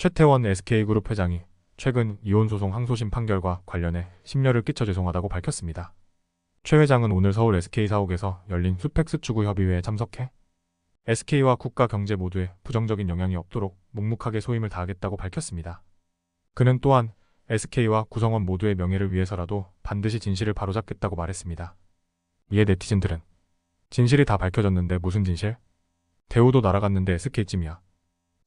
최태원 SK그룹 회장이 최근 이혼 소송 항소심 판결과 관련해 심려를 끼쳐 죄송하다고 밝혔습니다. 최 회장은 오늘 서울 SK 사옥에서 열린 수팩스 추구 협의회에 참석해 SK와 국가 경제 모두에 부정적인 영향이 없도록 묵묵하게 소임을 다하겠다고 밝혔습니다. 그는 또한 SK와 구성원 모두의 명예를 위해서라도 반드시 진실을 바로잡겠다고 말했습니다. 이에 네티즌들은 진실이 다 밝혀졌는데 무슨 진실? 대우도 날아갔는데 SK쯤이야.